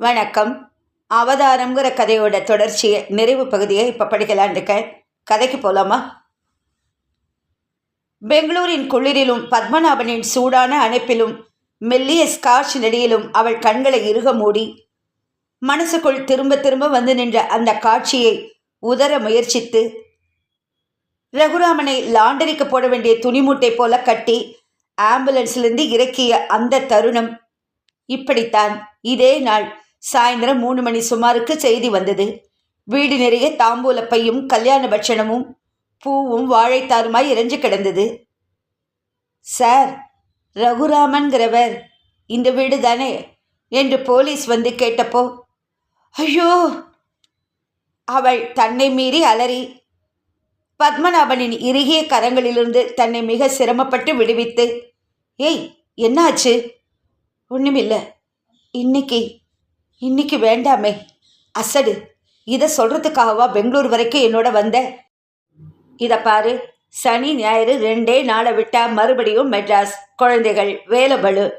வணக்கம். அவதாரங்கிற கதையோட தொடர்ச்சியை நிறைவு பகுதியை இப்போ படிக்கலான்னு இருக்கேன். கதைக்கு போகலாமா பெங்களூரின் குளிரிலும் பத்மநாபனின் சூடான அணைப்பிலும் மெல்லிய ஸ்காட்ச் நெடியிலும் அவள் கண்களை இறுக மூடி மனசுக்குள் திரும்ப திரும்ப வந்து நின்ற அந்த காட்சியை உதர முயற்சித்து ரகுராமனை லாண்டரிக்கு போட வேண்டிய துணிமூட்டை போல கட்டி ஆம்புலன்ஸ்லேருந்து இறக்கிய அந்த தருணம் இப்படித்தான். இதே நாள் சாயந்தரம் மூணு மணி சுமாருக்கு செய்தி வந்தது. வீடு நிறைய தாம்பூலப்பையும் கல்யாண பட்சணமும் பூவும் வாழைத்தாருமாய் இறைஞ்சு கிடந்தது. சார் ரகுராமன்கிறவர் இந்த வீடு தானே? என்று போலீஸ் வந்து கேட்டப்போ ஐயோ! அவள் தன்னை மீறி அலறி பத்மநாபனின் இறுகிய கரங்களிலிருந்து தன்னை மிக சிரமப்பட்டு விடுவித்து. ஏய் என்னாச்சு? ஒன்றுமில்லை இன்னைக்கு இன்னைக்கு வேண்டாமே. அசடு. இதை சொல்கிறதுக்காகவா பெங்களூர் வரைக்கும் என்னோட வந்த? இதை பாரு. சனி ஞாயிறு ரெண்டே நாளை விட்டா மறுபடியும் மெட்ராஸ். குழந்தைகள் வேலைபளு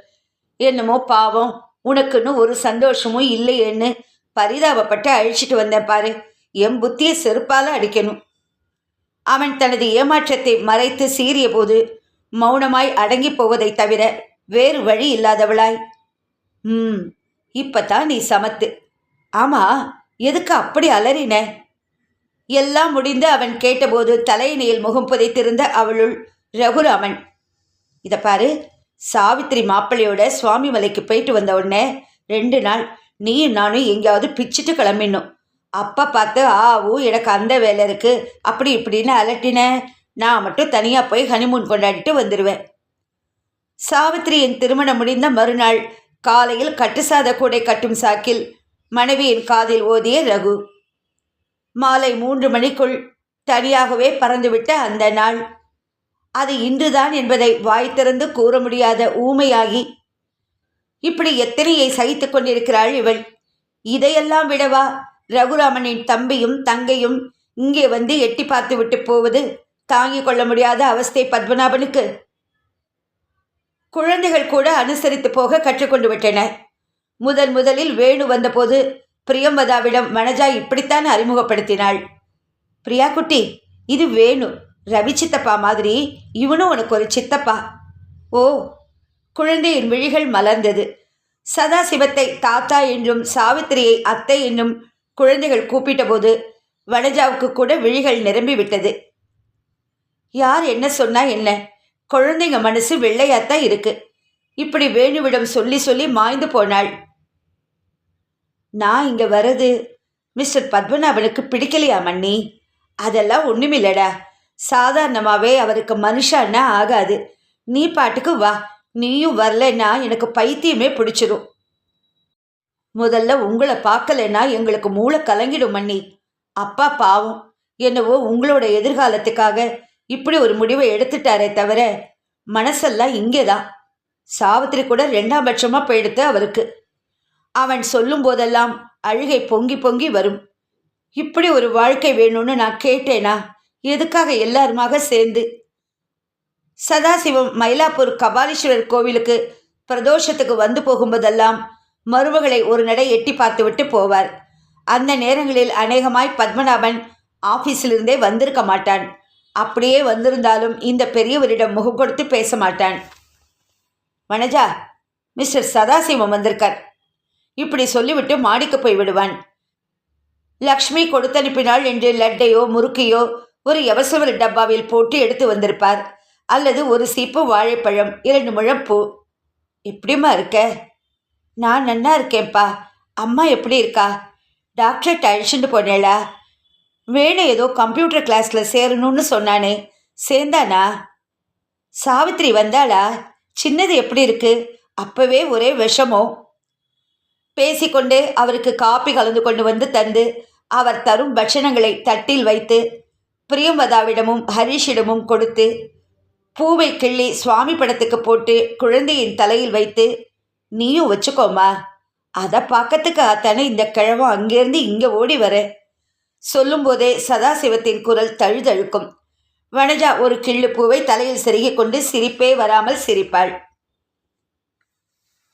என்னமோ பாவம். உனக்குன்னு ஒரு சந்தோஷமும் இல்லையேன்னு பரிதாபப்பட்டு அழிச்சிட்டு வந்தேன் பாரு. என் புத்தியை செருப்பால அடிக்கணும். அவன் தனது ஏமாற்றத்தை மறைத்து சீறிய போது மௌனமாய் அடங்கி போவதைத் தவிர வேறு வழி இல்லாதவளாய். ம். இப்பதான் நீ சமத்து. ஆமா எதுக்கு அப்படி அலறின? எல்லாம் முடிந்து அவன் கேட்டபோது தலையணியில் முகம் புதைத்திருந்த அவளுள் ரகுராமன் இதை பாரு சாவித்திரி மாப்பிள்ளையோட சுவாமி மலைக்கு போயிட்டு வந்த உடனே ரெண்டு நாள் நீயும் நானும் எங்கேயாவது பிச்சுட்டு கிளம்பிடணும். அப்பா பார்த்து ஆ ஊ எனக்கு அந்த வேலை இருக்கு. அப்படி இப்படின்னு அலட்டினேன் நான் மட்டும் தனியாக போய் ஹனிமூன் கொண்டாடிட்டு வந்துடுவேன் சாவித்திரியின் திருமணம் முடிந்த மறுநாள் காலையில் கட்டுசாத கூடை கட்டும் சாக்கில் மனைவியின் காதில் ஓதிய ரகு. மாலை மூன்று மணிக்குள் தனியாகவே பறந்துவிட்ட அந்த நாள். அது இன்றுதான் என்பதை வாய் திறந்து கூற முடியாத ஊமையாகி இப்படி எத்தனையை சகித்து கொண்டிருக்கிறாள் இவள். இதையெல்லாம் விடவா? ரகுராமனின் தம்பியும் தங்கையும் இங்கே வந்து எட்டி பார்த்து விட்டு போவது தாங்கிக் கொள்ள முடியாத அவஸ்தை பத்மநாபனுக்கு. குழந்தைகள் கூட அனுசரித்து போக கற்றுக்கொண்டு விட்டன முதன் முதலில் வேணு வந்தபோது பிரியம்பதாவிடம் மனஜா இப்படித்தான் அறிமுகப்படுத்தினாள். பிரியா குட்டி இது வேணு. ரவி சித்தப்பா மாதிரி இவனும் உனக்கு ஒரு சித்தப்பா. ஓ. குழந்தையின் விழிகள் மலர்ந்தது. சதாசிவத்தை தாத்தா என்றும் சாவித்திரியை அத்தை என்னும் குழந்தைகள் கூப்பிட்டபோது வனஜாவுக்கு கூட விழிகள் நிரம்பி விட்டது யார் என்ன சொன்னா என்ன? குழந்தைங்க மனசு வெள்ளையாத்தான் இருக்கு. இப்படி வேணுவிடம் சொல்லி சொல்லி மாய்ந்து போனாள். நான் இங்க வர்றது மிஸ்டர் பத்மநாபனுக்கு பிடிக்கலையா மண்ணி அதெல்லாம் ஒண்ணுமில்லடா. சாதாரணமாகவே அவருக்கு மனுஷான்னா ஆகாது. நீ பாட்டுக்கு வா. நீயும் வரலைன்னா எனக்கு பைத்தியமே பிடிச்சிரும். முதல்ல உங்களை பார்க்கலைன்னா எங்களுக்கு மூளை கலங்கிடும் மண்ணி அப்பா பாவம். என்னவோ உங்களோட எதிர்காலத்துக்காக இப்படி ஒரு முடிவை எடுத்துட்டாரே தவிர மனசெல்லாம் இங்கே தான் சாவித்திரி கூட ரெண்டாம் பட்சமாக போயிடுத்து அவருக்கு. அவன் சொல்லும் போதெல்லாம் அழுகை பொங்கி பொங்கி வரும். இப்படி ஒரு வாழ்க்கை வேணும்னு நான் கேட்டேனா? எதுக்காக எல்லாருமாக சேர்ந்து? சதாசிவம் மயிலாப்பூர் கபாலீஸ்வரர் கோவிலுக்கு பிரதோஷத்துக்கு வந்து போகும்போதெல்லாம் மருமகளை ஒரு நடை எட்டி பார்த்துவிட்டு போவார். அந்த நேரங்களில் அநேகமாய் பத்மநாபன் ஆஃபீஸிலிருந்தே வந்திருக்க மாட்டான். அப்படியே வந்திருந்தாலும் இந்த பெரியவரிடம் முகம் கொடுத்து பேச மாட்டான். வனஜா மிஸ்டர் சதாசிவம் வந்திருக்கார். இப்படி சொல்லிவிட்டு மாடிக்கு போய் விடுவான். லக்ஷ்மி கொடுத்தனுப்பினாள் என்று லட்டையோ முறுக்கையோ ஒரு எவசவர் டப்பாவில் போட்டு எடுத்து வந்திருப்பார். அல்லது ஒரு சீப்பு வாழைப்பழம் இரண்டு முழம் பூ. எப்படிம்மா இருக்க? நான் நன்னா இருக்கேன்ப்பா. அம்மா எப்படி இருக்கா? டாக்டர் அழிச்சுட்டு போனேளா? வேணு ஏதோ கம்ப்யூட்டர் கிளாஸில் சேரணும்னு சொன்னானே. சேர்ந்தானா சாவித்திரி வந்தாளா? சின்னது எப்படி இருக்கு? அப்பவே ஒரே விஷமோ. பேசிக்கொண்டு அவருக்கு காப்பி கலந்து கொண்டு வந்து தந்து அவர் தரும் பட்சணங்களை தட்டில் வைத்து பிரியம்பதாவிடமும் ஹரிஷிடமும் கொடுத்து பூவை கிள்ளி சுவாமி படத்துக்கு போட்டு குழந்தையின் தலையில் வைத்து நீயும் வச்சுக்கோமா அதை பார்க்கறதுக்கு அத்தனை இந்த கிழவன் அங்கேருந்து இங்கே ஓடி வர. சொல்லும்போதே சதாசிவத்தின் குரல் தழுதழுக்கும். வனஜா ஒரு கிள்ளு பூவை தலையில் செருகிக் கொண்டு சிரிப்பே வராமல் சிரிப்பாள்.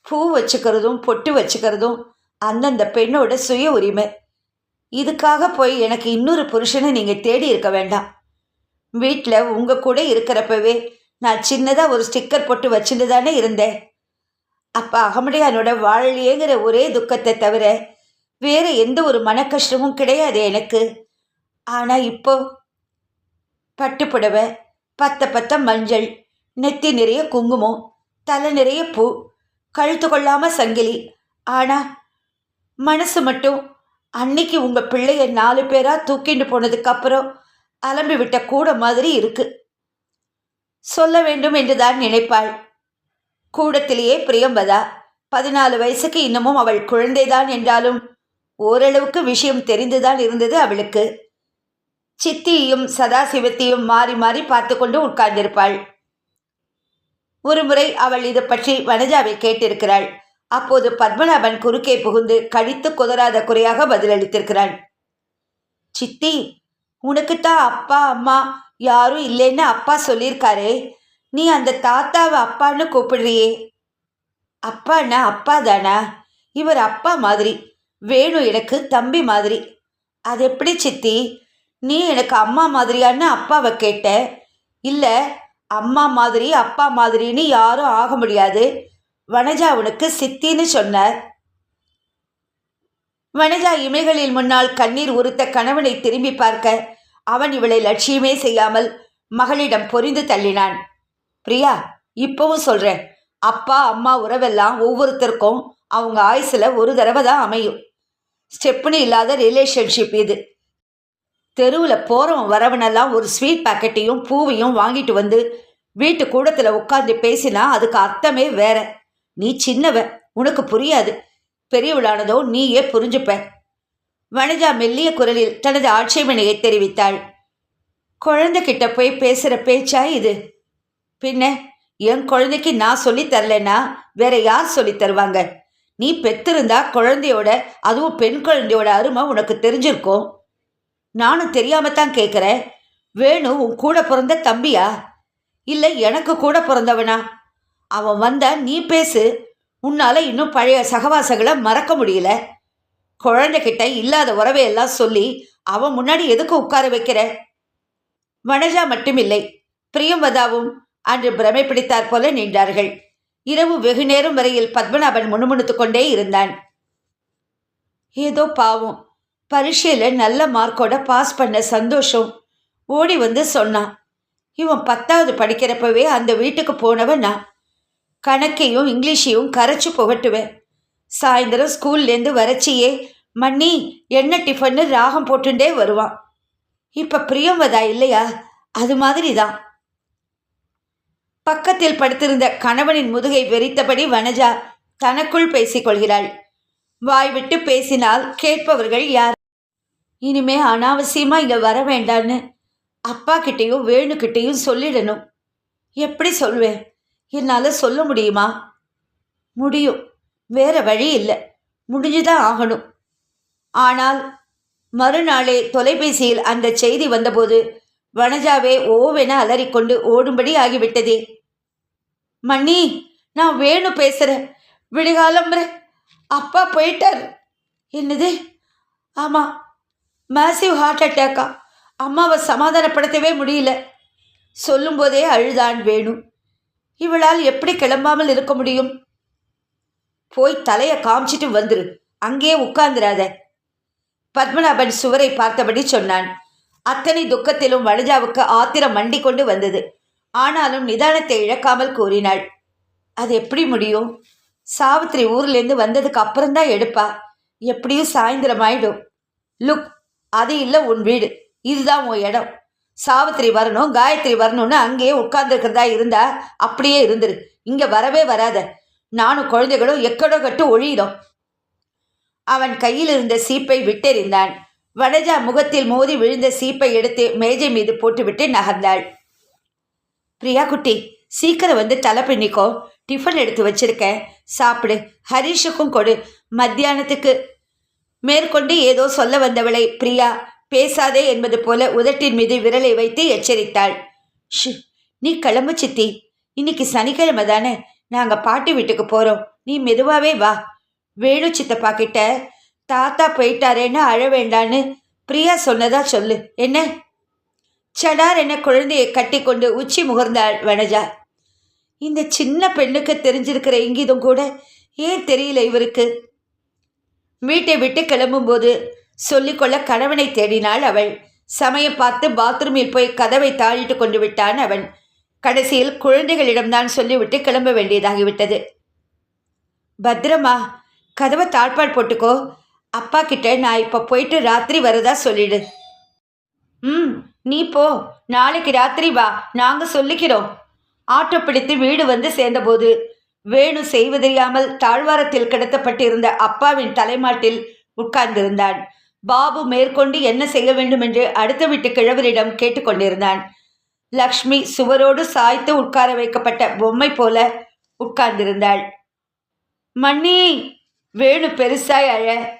பூ வச்சுக்கிறதும் பொட்டு வச்சுக்கிறதும் அந்தந்த பெண்ணோட சுய உரிமை. இதுக்காக போய் எனக்கு இன்னொரு புருஷனை நீங்கள் தேடி இருக்க வேண்டாம். வீட்டில் உங்கள் கூட இருக்கிறப்பவே நான் சின்னதாக ஒரு ஸ்டிக்கர் போட்டு வச்சுட்டு தானே இருந்தேன். அப்போ அகமடையானோட வாழலையேங்கிற ஒரே துக்கத்தை தவிர வேற எந்த ஒரு மன கஷ்டமும் கிடையாது எனக்கு. ஆனால் இப்போ பட்டுப்புடவை பத்த பத்த மஞ்சள் நெத்தி நிறைய குங்குமம் தலை நிறைய பூ கழுத்து கொள்ளாம சங்கிலி. ஆனா மனசு மட்டும் அன்னைக்கு உங்க பிள்ளைய நாலு பேரா தூக்கிட்டு போனதுக்கு அப்புறம் அலம்பி விட்ட கூட மாதிரி இருக்கு. சொல்ல வேண்டும் என்றுதான் நினைப்பாள். கூடத்திலேயே பிரியம்பதா பதினாலு வயசுக்கு இன்னமும் அவள் குழந்தைதான் என்றாலும் ஓரளவுக்கு விஷயம் தெரிந்துதான் இருந்தது அவளுக்கு. சித்தியையும் சதாசிவத்தையும் மாறி மாறி பார்த்து கொண்டு உட்கார்ந்திருப்பாள். ஒருமுறை அவள் இது பற்றி வனஜாவை கேட்டிருக்கிறாள். அப்போது பத்மநாபன் குறுக்கே புகுந்து கடித்து குதராத குறையாக பதிலளித்திருக்கிறாள். சித்தி உனக்குத்தான் அப்பா அம்மா யாரும் இல்லைன்னு அப்பா சொல்லியிருக்காரே. நீ அந்த தாத்தாவை அப்பான்னு கூப்பிடுறியே. அப்பான்னா அப்பா தானா இவர் அப்பா மாதிரி. வேணு எனக்கு தம்பி மாதிரி. அது எப்படி சித்தி? நீ எனக்கு அம்மா மாதிரியான்னு அப்பாவை கேட்ட? இல்லை அம்மா மாதிரி அப்பா மாதிரின்னு யாரும் ஆக முடியாது. வனஜா உனக்கு சித்தின்னு சொன்னார் வனஜா இமைகளில் முன்னால் கண்ணீர் உறுத்த கணவனை திரும்பி பார்க்க அவன் இவளை லட்சியமே செய்யாமல் மகளிடம் பொரிந்து தள்ளினான். பிரியா இப்பவும் சொல்கிறேன் அப்பா அம்மா உறவெல்லாம் ஒவ்வொருத்தருக்கும் அவங்க ஆயுசில் ஒரு தடவை தான் அமையும். ஸ்டெப்புன்னு இல்லாத ரிலேஷன்ஷிப் இது. தெருவில் போகிறவன் வரவனெல்லாம் ஒரு ஸ்வீட் பாக்கெட்டையும் பூவையும் வாங்கிட்டு வந்து வீட்டு கூடத்தில் உட்காந்து பேசினா அதுக்கு அர்த்தமே வேற. நீ சின்னவ உனக்கு புரியாது. பெரியவளானதோ நீயே புரிஞ்சுப்ப. வனஜா மெல்லிய குரலில் தனது ஆட்சேபனையை தெரிவித்தாள். குழந்தைகிட்ட போய் பேசுகிற பேச்சா இது? பின்ன என் குழந்தைக்கு நான் சொல்லி வேற யார் சொல்லி தருவாங்க? நீ பெத்திருந்தா குழந்தையோட அதுவும் பெண் குழந்தையோட அருமை உனக்கு தெரிஞ்சிருக்கும். நானும் தெரியாமல் தான் கேட்குறேன். வேணு உன் கூட பிறந்த தம்பியா? இல்லை எனக்கு கூட பிறந்தவனா? அவன் வந்த நீ பேசு. உன்னால் இன்னும் பழைய சகவாசங்களை மறக்க முடியல. குழந்தைகிட்ட இல்லாத உறவையெல்லாம் சொல்லி அவன் முன்னாடி எதுக்கு உட்கார வைக்கிற? வனஜா மட்டுமில்லை. பிரியம்பதாவும் அன்று பிரமை பிடித்தாற் போல நின்றார்கள். இரவு வெகு நேரம் வரையில் பத்மநாபன் முணுமுணுத்து கொண்டே இருந்தான். ஏதோ பாவம். பரீட்சையில் நல்ல மார்க்கோட பாஸ் பண்ண சந்தோஷம். ஓடி வந்து சொன்னான். இவன் பத்தாவது படிக்கிறப்பவே அந்த வீட்டுக்கு போனவன் நான். கணக்கையும் இங்கிலீஷையும் கரைச்சி புகட்டுவேன். சாயந்தரம் ஸ்கூல்லேருந்து வரச்சியே மண்ணி என்ன டிஃபன்னு? ராகம் போட்டுண்டே வருவான். இப்போ பிரியம்பதா இல்லையா? அது மாதிரி தான் பக்கத்தில் படுத்திருந்த கணவனின் முதுகை வெறித்தபடி வனஜா தனக்குள் பேசிக்கொள்கிறாள். வாய்விட்டு பேசினால் கேட்பவர்கள் யார்? இனிமே அனாவசியமா இங்க வர வேண்டான்னு அப்பா கிட்டேயும் வேணுக்கிட்டேயும் சொல்லிடணும். எப்படி சொல்வேன்? என்னால் சொல்ல முடியுமா? முடியும். வேற வழி இல்லை. முடிஞ்சுதான் ஆகணும். ஆனால் மறுநாளே தொலைபேசியில் அந்த செய்தி வந்தபோது வனஜாவே ஓவென அலறிக்கொண்டு ஓடும்படி ஆகிவிட்டதே. மணி நான் வேணு பேசுகிறேன் விடிகாலம்புற அப்பா போயிட்டார். என்னது? ஆமாம் மேசிவ் ஹார்ட் அட்டாக்கா. அம்மாவை சமாதானப்படுத்தவே முடியல. சொல்லும்போதே அழுதான் வேணு. இவளால் எப்படி கிளம்பாமல் இருக்க முடியும்? போய் தலையை காமிச்சிட்டு வந்துரு. அங்கேயே உட்கார்ந்துராத. பத்மநாபன் சுவரை பார்த்தபடி சொன்னான். அத்தனை துக்கத்திலும் வனஜாவுக்கு ஆத்திரம் மண்டி கொண்டு வந்தது. ஆனாலும் நிதானத்தை இழக்காமல் கூறினாள். அது எப்படி முடியும்? சாவித்திரி ஊர்லேருந்து வந்ததுக்கு அப்புறம்தான் எடுப்பா. எப்படியும் சாயந்தரம் ஆயிடும். லுக் அது இல்லை உன் வீடு. இதுதான் உன் இடம். சாவித்திரி வரணும் காயத்ரி வரணும்னு அங்கேயே உட்கார்ந்துருக்கிறதா இருந்தா அப்படியே இருந்துரு. இங்கே வரவே வராத. நானும் குழந்தைகளும் எக்கடோ கட்டு ஒழியிடும் அவன் கையில் இருந்த சீப்பை விட்டெறிந்தான். வனஜா முகத்தில் மோதி விழுந்த சீப்பை எடுத்து மேஜை மீது போட்டுவிட்டு நகர்ந்தாள். பிரியா குட்டி சீக்கிரம் வந்து தலை பின்னிக்கோ. டிஃபன் எடுத்து வச்சிருக்கேன் சாப்பிடு. ஹரிஷுக்கும் கொடு. மத்தியானத்துக்கு. மேற்கொண்டு ஏதோ சொல்ல வந்தவளை பிரியா பேசாதே என்பது போல உதட்டின் மீது விரலை வைத்து எச்சரித்தாள். ஷு நீ கிளம்பு சித்தி. இன்னைக்கு சனிக்கிழமை தானே. நாங்கள் பாட்டி வீட்டுக்கு போகிறோம் நீ மெதுவாகவே வா. வேணு சித்தப்பா கிட்ட தாத்தா போயிட்டாரேன்னு அழ வேண்டான்னு பிரியா சொன்னதா சொல்லு. என்ன? சடார் என குழந்தையை கட்டி கொண்டு உச்சி முகர்ந்தாள் வனஜா. இந்த சின்ன பெண்ணுக்கு தெரிஞ்சிருக்கிற இங்கிதம் கூட ஏன் தெரியல இவருக்கு? வீட்டை விட்டு கிளம்பும்போது சொல்லிக்கொள்ள கணவனை தேடினாள் அவள். சமயம் பார்த்து பாத்ரூமில் போய் கதவை தாழிட்டு கொண்டு விட்டான் அவன். கடைசியில் குழந்தைகளிடம்தான் சொல்லிவிட்டு கிளம்ப வேண்டியதாகிவிட்டது. பத்திரமா கதவை தாழ்பால் போட்டுக்கோ. அப்பா கிட்ட நான் இப்போ போயிட்டு ராத்திரி வரதா சொல்லிடு. ம் நீ போ. நாளைக்கு ராத்திரி வா. நாங்கள் சொல்லிக்கிறோம். ஆட்டோ பிடித்து வீடு வந்து சேர்ந்தபோது வேணு செய்வதறியாமல் தாழ்வாரத்தில் கிடத்தப்பட்டிருந்த அப்பாவின் தலைமாட்டில் உட்கார்ந்திருந்தான். பாபு மேற்கொண்டு என்ன செய்ய வேண்டும் என்று அடுத்த வீட்டு கிழவரிடம் கேட்டுக்கொண்டிருந்தான். லக்ஷ்மி சுவரோடு சாய்த்து உட்கார வைக்கப்பட்ட பொம்மை போல உட்கார்ந்திருந்தாள். மண்ணி வேணு பெருசாய் அழ.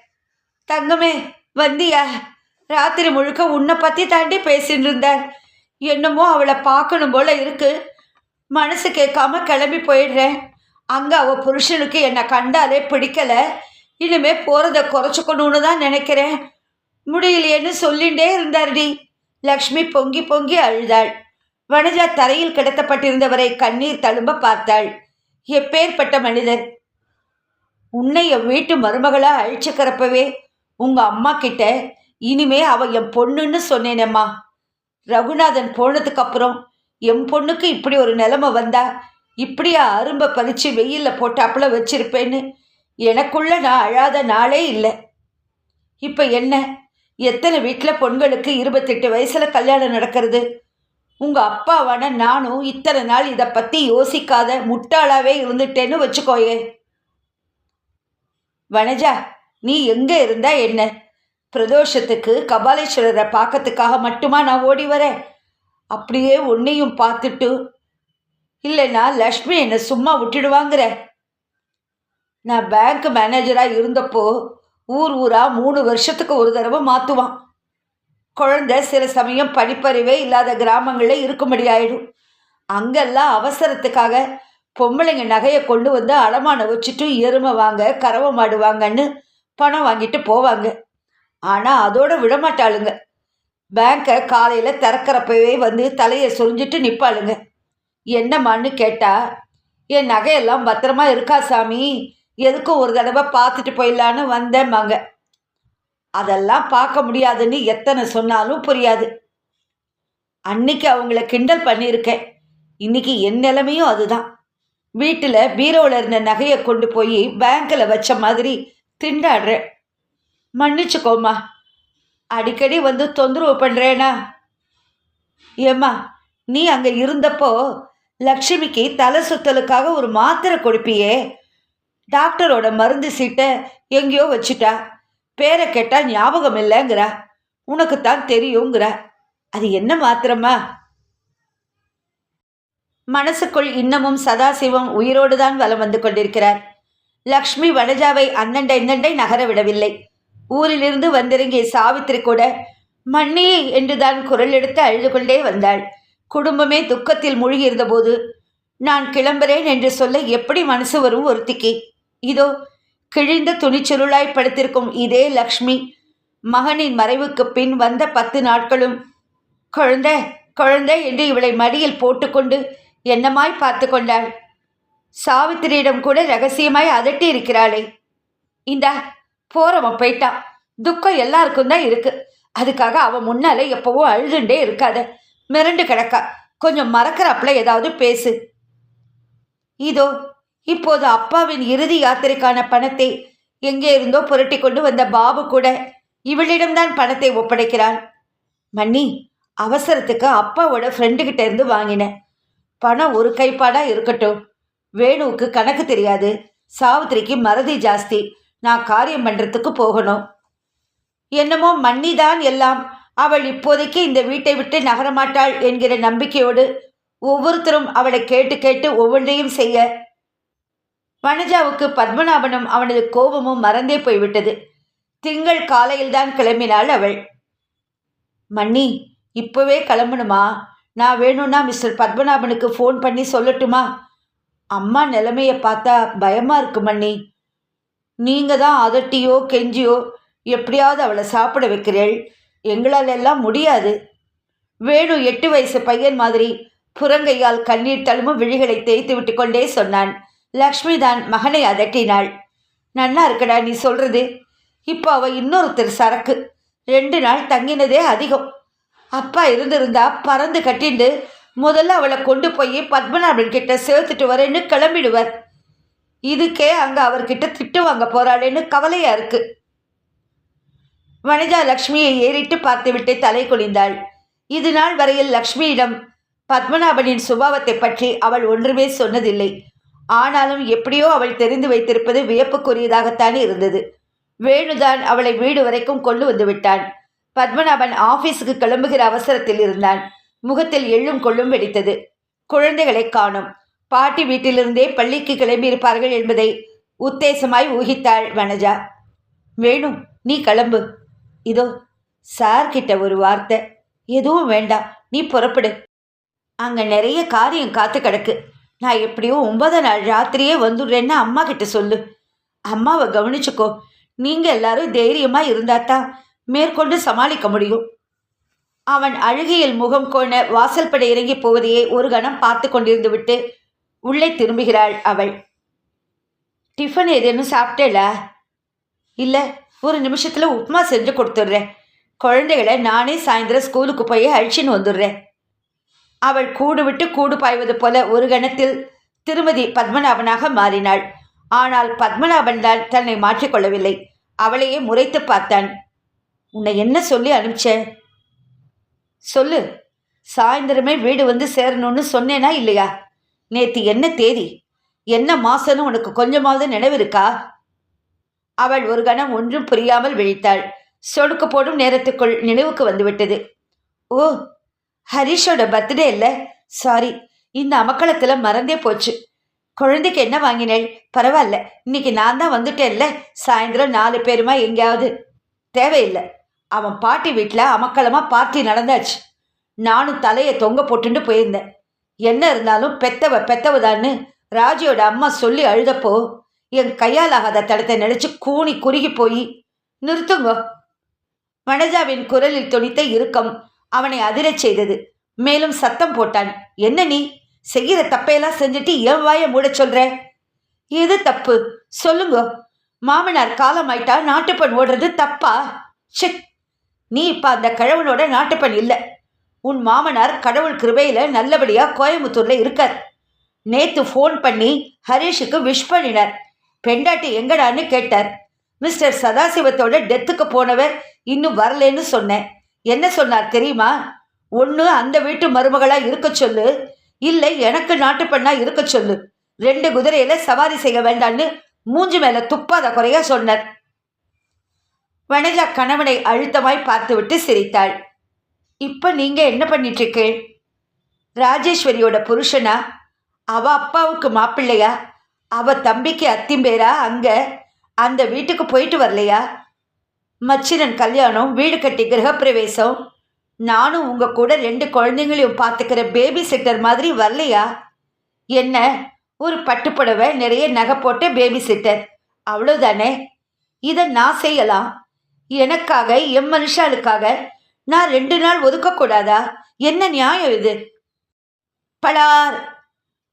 தங்கமே வந்தியா? ராத்திரி முழுக்க உன்னை பற்றி தாண்டி பேசிட்டு இருந்தார். என்னமோ அவளை பார்க்கணும் போல இருக்கு. மனசு கேட்காம கிளம்பி போயிடுறேன். அங்கே அவள் புருஷனுக்கு என்னை கண்டாலே பிடிக்கலை. இனிமே போகிறத குறைச்சிக்கணும்னு தான் நினைக்கிறேன். முடியலையேன்னு சொல்லிகிட்டே இருந்தார்டி. லக்ஷ்மி பொங்கி பொங்கி அழுதாள். வனஜா தரையில் கிடத்தப்பட்டிருந்தவரை கண்ணீர் தழும்ப பார்த்தாள். எப்பேற்பட்ட மனிதர். உன்னை என் வீட்டு மருமகளாக அழிச்சுக்கிறப்பவே உங்கள் அம்மா கிட்ட இனிமே அவ என் பொண்ணுன்னு சொன்னேனேம்மா. ரகுநாதன் போனதுக்கு அப்புறம் என் பொண்ணுக்கு இப்படி ஒரு நிலைமை வந்தா இப்படியா அரும்பை பறித்து வெயிலில் போட்டாப்புல வச்சிருப்பேன்னு எனக்குள்ள நான் அழாத நாளே இல்லை. இப்போ என்ன? எத்தனை வீட்டில் பொண்களுக்கு இருபத்தெட்டு வயசில் கல்யாணம் நடக்கிறது? உங்கள் அப்பாவான நானும் இத்தனை நாள் இதை பற்றி யோசிக்காத முட்டாளாவே இருந்துட்டேன்னு வச்சுக்கோயே. வனஜா நீ எங்கே இருந்தா என்ன? பிரதோஷத்துக்கு கபாலீஸ்வரரை பார்க்கறதுக்காக மட்டுமா நான் ஓடி வரேன்? அப்படியே உன்னையும் பார்த்துட்டு இல்லைன்னா லக்ஷ்மி என்னை சும்மா விட்டுடுவாங்கிற. நான் பேங்க் மேனேஜராக இருந்தப்போ ஊர் ஊராக மூணு வருஷத்துக்கு ஒரு தடவை மாற்றுவான் குழந்தை சில சமயம் படிப்பறிவே இல்லாத கிராமங்களில் இருக்கும்படி ஆயிடும். அங்கெல்லாம் அவசரத்துக்காக பொம்பளைங்க நகையை கொண்டு வந்து அடமான வச்சுட்டு எருமை வாங்க கறவை மாடுவாங்கன்னு பணம் வாங்கிட்டு போவாங்க. ஆனால் அதோட விடமாட்டாளுங்க. பேங்கை காலையில் திறக்கிறப்பவே வந்து தலையை சொரிஞ்சிட்டு நிற்பாளுங்க என்னம்மான்னு கேட்டால் என் நகையெல்லாம் பத்திரமா இருக்கா சாமி? எதுக்கும் ஒரு தடவை பார்த்துட்டு போயிடலான்னு வந்தேம்மாங்க. அதெல்லாம் பார்க்க முடியாதுன்னு எத்தனை சொன்னாலும் புரியாது. அன்னைக்கு அவங்கள கிண்டல் பண்ணியிருக்கேன். இன்னைக்கு என் நிலைமையும் அதுதான். வீட்டில் பீரோவில் இருந்த நகையை கொண்டு போய் பேங்க்கில் வச்ச மாதிரி திண்டாடுறேன். மன்னிச்சுக்கோம்மா அடிக்கடி வந்து தொந்தரவு பண்ணுறேனா ஏம்மா நீ அங்கே இருந்தப்போ லக்ஷ்மிக்கு தலை சுத்தலுக்காக ஒரு மாத்திரை கொடுப்பியே. டாக்டரோட மருந்து சீட்டை எங்கேயோ வச்சுட்டா. பேரை கேட்டால் ஞாபகம் இல்லைங்கிறா. உனக்கு தான் தெரியுங்கிற. அது என்ன மாத்திரமா மனசுக்குள் இன்னமும் சதாசிவம் உயிரோடு தான் வலம் வந்து கொண்டிருக்கிறார். லக்ஷ்மி வனஜாவை அன்னண்டை இந்தண்டை நகர விடவில்லை. ஊரிலிருந்து வந்திறங்கிய சாவித்திரி கூட மண்ணி என்றுதான் குரல் எடுத்து அழுது கொண்டே வந்தாள். குடும்பமே துக்கத்தில் மூழ்கியிருந்தபோது நான் கிளம்புறேன் என்று சொல்ல எப்படி மனசு வரும் ஒருத்திக்கு? இதோ கிழிந்த துணிச்சுருளாய் படுத்திருக்கும் இதே லக்ஷ்மி மகனின் மறைவுக்கு பின் வந்த பத்து நாட்களும் குழந்தை குழந்தை என்று இவளை மடியில் போட்டுக்கொண்டு என்னமாய் பார்த்து கொண்டாள். சாவித்திரியிடம் கூட ரகசியமாய் அதட்டி இருக்கிறாளே இந்தா போறவன் போயிட்டான். துக்கம் எல்லாருக்கும் தான் இருக்கு. அதுக்காக அவன் முன்னால எப்பவும் அழுதுண்டே இருக்காத. மிரண்டு கிடக்கா. கொஞ்சம் மறக்கிறாப்புல ஏதாவது பேசு. இதோ இப்போது அப்பாவின் இறுதி யாத்திரைக்கான பணத்தை எங்கே இருந்தோ புரட்டி கொண்டு வந்த பாபு கூட இவளிடம்தான் பணத்தை ஒப்படைக்கிறான். மன்னி அவசரத்துக்கு அப்பாவோட ஃப்ரெண்டுகிட்ட இருந்து வாங்கினேன் பணம் ஒரு கைப்பாடா இருக்கட்டும். வேணுவுக்கு கணக்கு தெரியாது. சாவித்திரிக்கு மறதி ஜாஸ்தி. நான் காரியம் பண்ணுறதுக்கு போகணும். என்னமோ மன்னிதான் எல்லாம். அவள் இப்போதைக்கு இந்த வீட்டை விட்டு நகரமாட்டாள் என்கிற நம்பிக்கையோடு ஒவ்வொருத்தரும் அவளை கேட்டு கேட்டு ஒவ்வொன்றையும் செய்ய. வனஜாவுக்கு பத்மநாபனும் அவனது கோபமும் மறந்தே போய்விட்டது. திங்கள் காலையில்தான் கிளம்பினாள் அவள். மன்னி இப்போவே கிளம்பணுமா? நான் வேணும்னா மிஸ்டர் பத்மநாபனுக்கு ஃபோன் பண்ணி சொல்லட்டுமா? அம்மா நிலைமையை பார்த்தா பயமாக இருக்கு மன்னி. நீங்கள் தான் அதட்டியோ கெஞ்சியோ எப்படியாவது அவளை சாப்பிட வைக்கிறீள். எங்களால் எல்லாம் முடியாது. வேணு எட்டு வயசு பையன் மாதிரி புறங்கையால் கண்ணீர் தழும்பும் விழிகளை தேய்த்து விட்டு கொண்டே சொன்னான். லக்ஷ்மி தான் மகனை அதட்டினாள். நன்னா இருக்கடா நீ சொல்றது? இப்போ அவள் இன்னொருத்தர் சரக்கு. ரெண்டு நாள் தங்கினதே அதிகம். அப்பா இருந்திருந்தா பறந்து கட்டிண்டு முதல்ல அவளை கொண்டு போய் பத்மநாபன் கிட்ட சேர்த்துட்டு வரேன்னு கிளம்பிடுவார். இதுக்கே அங்கே அவர்கிட்ட திட்டு வாங்க போறாளேன்னு கவலையா இருக்கு. வனிதா லக்ஷ்மியை ஏறிட்டு பார்த்துவிட்டு தலை குனிந்தாள். இது நாள் வரையில் லக்ஷ்மியிடம் பத்மநாபனின் சுபாவத்தை பற்றி அவள் ஒன்றுமே சொன்னதில்லை. ஆனாலும் எப்படியோ அவள் தெரிந்து வைத்திருப்பது வியப்புக்குரியதாகத்தான் இருந்தது. வேணுதான் அவளை வீடு வரைக்கும் கொண்டு வந்து விட்டான். பத்மநாபன் ஆபீஸுக்கு கிளம்புகிற அவசரத்தில் இருந்தான். முகத்தில் எள்ளும் கொள்ளும் வெடித்தது. குழந்தைகளை காணும். பாட்டி வீட்டிலிருந்தே பள்ளிக்கு கிளம்பியிருப்பார்கள் என்பதை உத்தேசமாய் ஊகித்தாள் வனஜா. வேணும் நீ கிளம்பு. இதோ சார் கிட்ட ஒரு வார்த்தை. எதுவும் வேண்டாம் நீ புறப்படு. அங்கே நிறைய காரியம் காத்து கிடக்கு. நான் எப்படியோ ஒன்பது நாள் ராத்திரியே வந்துடுறேன்னு அம்மா கிட்ட சொல்லு. அம்மாவை கவனிச்சுக்கோ. நீங்கள் எல்லாரும் தைரியமாக இருந்தாதான் மேற்கொண்டு சமாளிக்க முடியும். அவன் அழுகையில் முகம் கோண வாசல்படை இறங்கி போவதையே ஒரு கணம் பார்த்து கொண்டிருந்து விட்டு உள்ளே திரும்புகிறாள் அவள். டிஃபன் ஏதேனும் சாப்பிட்டேல இல்லை ஒரு நிமிஷத்தில் உப்புமா செஞ்சு கொடுத்துட்றேன். குழந்தைகளை நானே சாயந்தரம் ஸ்கூலுக்கு போய் அழிச்சின்னு வந்துடுறேன். அவள் கூடு விட்டு கூடு பாய்வது போல ஒரு கணத்தில் திருமதி பத்மநாபனாக மாறினாள். ஆனால் பத்மநாபன் தான் தன்னை மாற்றிக்கொள்ளவில்லை அவளையே முறைத்து பார்த்தான். உன்னை என்ன சொல்லி அனுப்பிச்ச? சொல்லு. சாயந்தரமே வீடு வந்து சேரணும்னு சொன்னேனா இல்லையா? நேத்து என்ன தேதி? என்ன மாசம்னு உனக்கு கொஞ்சமாவது நினைவு இருக்கா? அவள் ஒரு கணம் ஒன்றும் புரியாமல் விழித்தாள். சொடுக்கு போடும் நேரத்துக்குள் நினைவுக்கு வந்துவிட்டது. ஓ ஹரிஷோட பர்த்டே இல்லை? சாரி இந்த அமக்களத்தில் மறந்தே போச்சு. குழந்தைக்கு என்ன வாங்கினேள்? பரவாயில்ல இன்னைக்கு நான் தான் வந்துட்டேன்ல. சாயந்தரம் நாலு பேருமா எங்கேயாவது? தேவையில்லை. அவன் பாட்டி வீட்டில் அமக்களமாக பார்ட்டி நடந்தாச்சு. நானும் தலையை தொங்க போட்டுட்டு போயிருந்தேன். என்ன இருந்தாலும் பெத்தவ பெத்தவதான்னு ராஜியோட அம்மா சொல்லி அழுதப்போ என் கையால் ஆகாத தடத்தை நினைச்சு கூனி குறுகி போய் நிறுத்துங்க. வனஜாவின் குரலில் துணித்த இறுக்கம் அவனை அதிரச் செய்தது. மேலும் சத்தம் போட்டான் என்ன நீ? செய்கிற தப்பையெல்லாம் செஞ்சுட்டு என் வாயை மூட சொல்ற? எது தப்பு? சொல்லுங்க. மாமனார் காலமாயிட்டா நாட்டுப்பண் ஓடுறது தப்பா? ஷே நீ இப்போ அந்த கிழவனோட நாட்டுப்பண் இல்லை. உன் மாமனார் கடவுள் கிருபையில் நல்லபடியாக கோயம்புத்தூரில் இருக்கார். நேற்று ஃபோன் பண்ணி ஹரீஷுக்கு விஷ் பண்ணினார். பெண்டாட்டி எங்கடான்னு கேட்டார். மிஸ்டர் சதாசிவத்தோட டெத்துக்கு போனவர் இன்னும் வரலேன்னு சொன்னேன். என்ன சொன்னார் தெரியுமா? ஒன்று அந்த வீட்டு மருமகளாக இருக்க சொல்லு. இல்லை எனக்கு நாட்டு பெண்ணா இருக்க சொல்லு. ரெண்டு குதிரையில் சவாரி செய்ய வேண்டான்னு மூஞ்சி மேலே துப்பாத குறையா சொன்னார். வனஜா கணவனை அழுத்தமாய் பார்த்துவிட்டு சிரித்தாள். இப்போ நீங்கள் என்ன பண்ணிட்டுருக்கு? ராஜேஸ்வரியோட புருஷனா? அவ அப்பாவுக்கு மாப்பிள்ளையா? அவ தம்பிக்கு அத்திம்பேரா? அங்கே அந்த வீட்டுக்கு போயிட்டு வரலையா? மச்சினன் கல்யாணம் வீடு கட்டி கிரகப்பிரவேசம். நானும் உங்கள் கூட ரெண்டு குழந்தைங்களையும் பார்த்துக்கிற பேபி சிட்டர் மாதிரி வரலையா? என்ன ஒரு பட்டுப்புடவை நிறைய நகை போட்ட பேபி சிட்டர் அவ்வளோதானே இதை நான் செய்யலாம். எனக்காக என் மனுஷாளுக்காக நான் ரெண்டு நாள் ஒதுக்கக்கூடாதா? என்ன நியாயம் இது? பலார்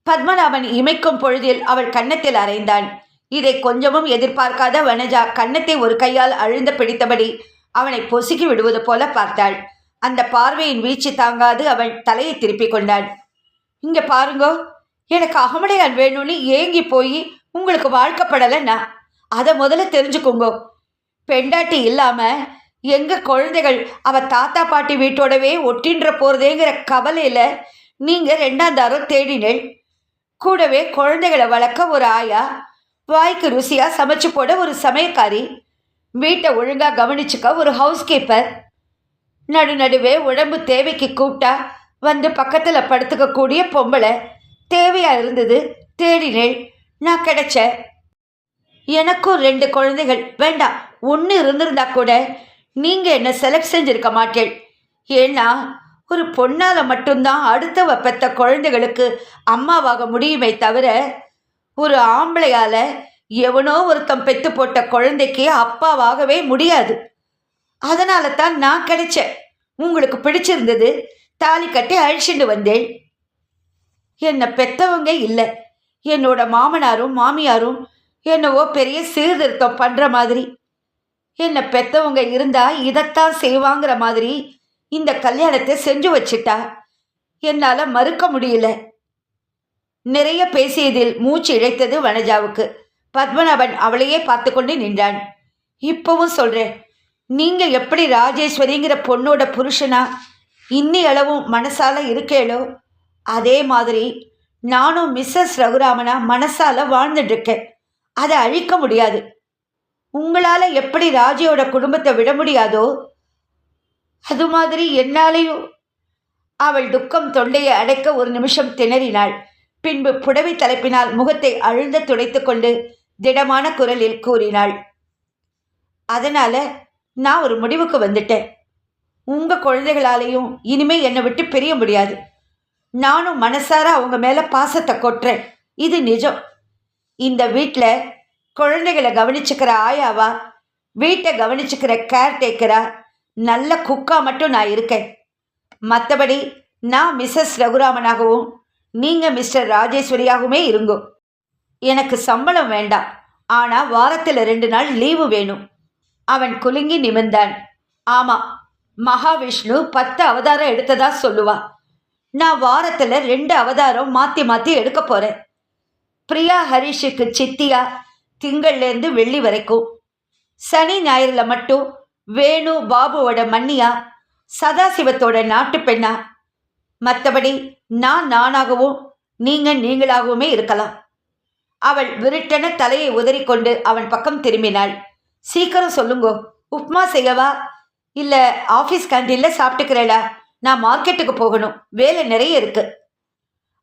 பத்மநாபன் இமைக்கும் பொழுதில் அவள் கன்னத்தில் அறைந்தான். இதை கொஞ்சமும் எதிர்பார்க்காத வனஜா கன்னத்தை ஒரு கையால் அழுந்த பிடித்தபடி அவனை பொசுக்கி விடுவது போல பார்த்தாள். அந்த பார்வையின் வீச்சு தாங்காது அவன் தலையை திருப்பிக் கொண்டான் இங்க பாருங்கோ எனக்கு அகமடையான் வேணும்னு ஏங்கி போய் உங்களுக்கு வாழ்க்கப்படலைன்னா அதை முதல்ல தெரிஞ்சுக்கோங்கோ. பெண்டாட்டி இல்லாமல் எங்கள் குழந்தைகள்? அவள் தாத்தா பாட்டி வீட்டோடவே ஒட்டின்ற போகிறதேங்கிற கவலையில் நீங்கள் ரெண்டாம் தாரம் தேடினேள். கூடவே குழந்தைகளை வளர்க்க ஒரு ஆயா வாய்க்கு ருசியாக சமைச்சு போட ஒரு சமையக்காரி வீட்டை ஒழுங்காக கவனிச்சுக்க ஒரு ஹவுஸ் கீப்பர் நடு நடுவே உடம்பு தேவைக்கு கூப்பிட்டா வந்து பக்கத்தில் படுத்துக்கக்கூடிய பொம்பளை தேவையாக இருந்தது தேடினேள். நான் கிடைச்சேன். எனக்கும் ரெண்டு குழந்தைகள். வேண்டாம் ஒன்று இருந்திருந்தா கூட நீங்கள் என்ன செலக்ட் செஞ்சுருக்க மாட்டேன் ஏன்னா ஒரு பொண்ணால் மட்டும்தான் அடுத்தவ பெத்த குழந்தைகளுக்கு அம்மாவாக முடியுமே தவிர ஒரு ஆம்பளையால் எவனோ ஒருத்தன் பெத்து போட்ட குழந்தைக்கு அப்பாவாகவே முடியாது. அதனால தான் நான் கிடைச்சேன். உங்களுக்கு பிடிச்சிருந்தது தாலி கட்டி அழிச்சுட்டு வந்தேன் என்னை பெத்தவங்க இல்லை. என்னோட மாமனாரும் மாமியாரும் என்னவோ பெரிய சீர்திருத்தம் பண்ணுற மாதிரி. என்னை பெத்தவங்க இருந்தா இதைத்தான் செய்வாங்கிற மாதிரி இந்த கல்யாணத்தை செஞ்சு வச்சிட்டா. என்னால் மறுக்க முடியல. நிறைய பேசியதில் மூச்சு இழைத்தது வனஜாவுக்கு. பத்மநாபன் அவளையே பார்த்து கொண்டு நின்றான். இப்பவும் சொல்கிறேன் நீங்கள் எப்படி ராஜேஸ்வரிங்கிற பொண்ணோட புருஷனா? இன்னி அளவும் மனசால இருக்கேளோ? அதே மாதிரி நானும் மிஸ்ஸஸ் ரகுராமனா மனசால வாழ்ந்துட்டு இருக்கேன் அதை அழிக்க முடியாது. உங்களால் எப்படி ராஜியோட குடும்பத்தை விட முடியாதோ அது மாதிரி என்னாலேயும் அவள் துக்கம் தொண்டையை அடைக்க ஒரு நிமிஷம் திணறினாள். பின்பு புடவை தலைப்பினால் முகத்தை அழுந்த துடைத்து கொண்டு திடமான குரலில் கூறினாள். அதனால நான் ஒரு முடிவுக்கு வந்துட்டேன். உங்க குழந்தைகளாலேயும் இனிமே என்னை விட்டு பிரிய முடியாது. நானும் மனசார அவங்க மேல பாசத்தை கொட்டுறேன். இது நிஜம். இந்த வீட்டில் குழந்தைகளை கவனிச்சுக்கிற ஆயாவா? வீட்டை கவனிச்சுக்கிற கேர்டேக்கரா நல்ல குக்கா மட்டும் நான் இருக்கேன். மற்றபடி நான் மிஸ்ஸஸ் ரகுராமனாகவும் நீங்கள் மிஸ்டர் ராஜேஸ்வரியாகவுமே இருங்கோ. எனக்கு சம்பளம் வேண்டாம். ஆனால் வாரத்தில் ரெண்டு நாள் லீவு வேணும். அவன் குலுங்கி நிமிர்ந்தான். ஆமாம் மகாவிஷ்ணு பத்து அவதாரம் எடுத்ததா சொல்லுவா. நான் வாரத்தில் ரெண்டு அவதாரம் மாற்றி மாற்றி எடுக்க போகிறேன் பிரியா ஹரிஷுக்கு சித்தியா திங்கள்லேருந்து வெள்ளி வரைக்கும். சனி ஞாயிறில் மட்டும் வேணு பாபுவோட மன்னியா சதாசிவத்தோட நாட்டு பெண்ணா. மற்றபடி நான் நானாகவும் நீங்கள் நீங்களாகவுமே இருக்கலாம். அவள் விருட்டென தலையை உதறிக்கொண்டு அவன் பக்கம் திரும்பினாள். சீக்கிரம் சொல்லுங்கோ. உப்மா செய்யவா? இல்லை ஆஃபீஸ் கேண்டீனில் சாப்பிட்டுக்கிறேடா நான் மார்க்கெட்டுக்கு போகணும். வேலை நிறைய இருக்கு.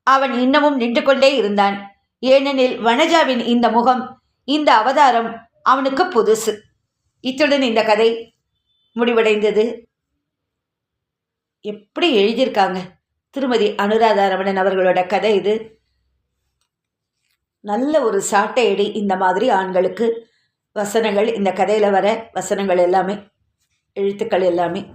அவன் இன்னமும் நின்று கொண்டே இருந்தான். ஏனெனில் வனஜாவின் இந்த முகம் இந்த அவதாரம் அவனுக்கு புதுசு. இத்துடன் இந்த கதை முடிவடைந்தது. எப்படி எழுதியிருக்காங்க? திருமதி அனுராதா ரமணன் அவர்களோட கதை இது. நல்ல ஒரு சாட்டையடி இந்த மாதிரி ஆண்களுக்கு. வசனங்கள் இந்த கதையில் வர வசனங்கள் எல்லாமே எழுத்துக்கள் எல்லாமே.